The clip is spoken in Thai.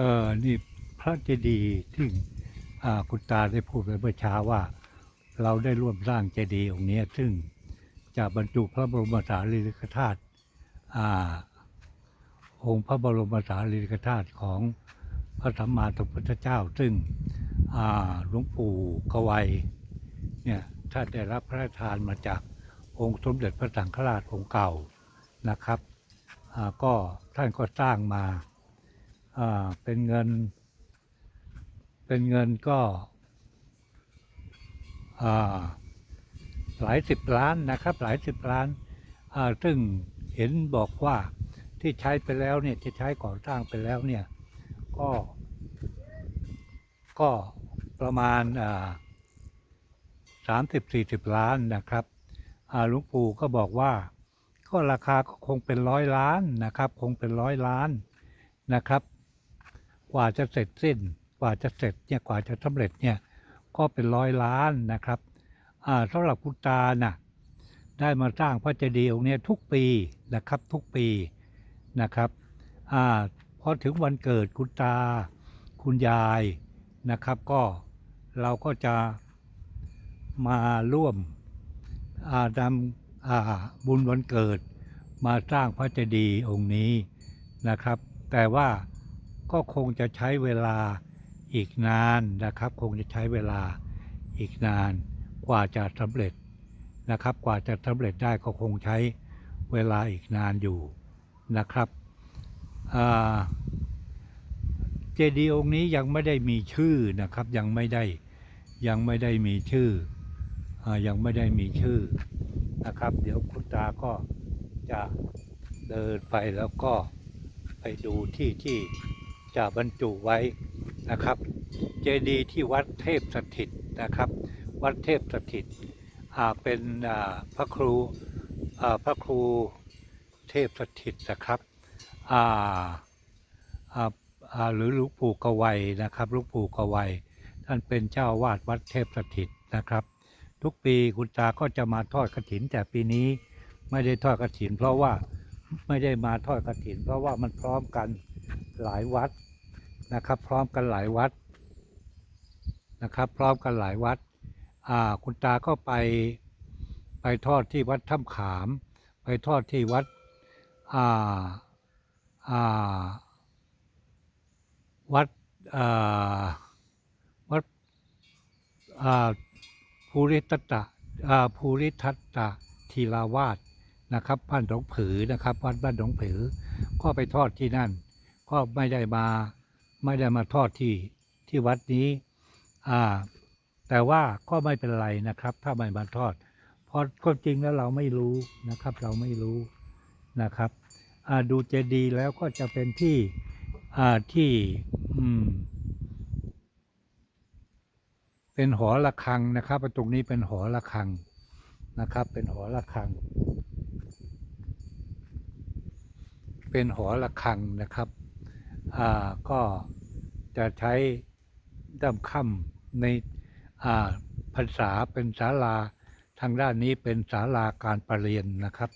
เออนี่พระเจดีย์ที่คุณตาได้พูดไปเมื่อเช้าว่า เราได้ร่วมสร้างเจดีย์องค์นี้ซึ่งจะบรรจุพระบรมสารีริกธาตุองค์พระบรมสารีริกธาตุของพระสัมมาสัมพุทธเจ้า ซึ่งหลวงปู่กวัยเนี่ยท่านได้รับพระราชทานมาจากองค์สมเด็จพระสังฆราชองค์เก่านะครับก็ท่านก็สร้างมา เป็นเงิน เป็นเงินก็หลายสิบล้านนะครับ หลายสิบล้าน ซึ่งเห็นบอกว่าที่ใช้ไปแล้วเนี่ยที่ใช้ก่อสร้างไปแล้วเนี่ย ก็ ก็ประมาณสามสิบสี่สิบล้านนะครับหลวงปู่ก็บอกว่า ก็ราคาก็คงเป็นร้อยล้านนะครับ คงเป็นร้อยล้านนะครับ กว่าจะเสร็จสิ้น กว่าจะเสร็จเนี่ยกว่าจะสำเร็จเนี่ยก็เป็นร้อยล้านนะครับอ่าสำหรับคุณตาน่ะได้มาสร้างพระเจดีย์องค์นี้ทุกปีนะครับทุกปีนะครับอพอถึงวันเกิดคุณตาคุณยายนะครับ ก็เราก็จะมาร่วมนำบุญวันเกิด มาสร้างพระเจดีย์องค์นี้นะครับ แต่ว่า ก็คงจะใช้เวลาอีกนานนะครับ คงจะใช้เวลาอีกนานกว่าจะสำเร็จนะครับ กว่าจะสำเร็จได้ก็คงใช้เวลาอีกนานอยู่นะครับเจดีย์องค์นี้ยังไม่ได้มีชื่อนะครับ ยังไม่ได้ยังไม่ได้มีชื่ออยังไม่ได้มีชื่อนะครับ เดี๋ยวคุณตาก็จะเดินไปแล้วก็ไปดูที่ที่ จะบรรจุไว้นะครับ เจดีย์ที่วัดเทพสถิตนะครับ วัดเทพสถิตเป็นพระครูพระครูเทพสถิตนะครับหรือหลวงปู่กวัยนะครับหลวงปู่กวัยท่านเป็นเจ้าวาดวัดเทพสถิตนะครับ ทุกปีคุณตาก็จะมาทอดกระถิน แต่ปีนี้ไม่ได้ทอดกระถิน เพราะว่าไม่ได้มาทอดกระถิน เพราะว่ามันพร้อมกัน หลายวัดนะครับ พร้อมกันหลายวัดนะครับ พร้อมกันหลายวัดคุณตาก็ไปไปทอดที่วัดถ้ำขาม ไปทอดที่วัดวัดวัดภูริตตะภูริทัตตะทีลาวาสนะครับบ้านหนองผือนะครับวัดบ้านหนองผือก็ไปทอดที่นั่น ก็ไม่ได้มาไม่ได้มาทอดที่ที่วัดนี้ อ่า แต่ว่าก็ไม่เป็นไรนะครับ ถ้าไม่มาทอด เพราะความจริงแล้วเราไม่รู้นะครับ เราไม่รู้นะครับอ่าดูเจดีย์แล้วก็จะเป็นที่อ่าที่อืมเป็นหอระฆังนะครับ ตรงนี้เป็นหอระฆังนะครับ เป็นหอระฆัง เป็นหอระฆังนะครับ ก็จะใช้ด้ามค่ำในภาษาเป็นศาลาทางด้านนี้เป็นศาลาการประเรียนนะครับ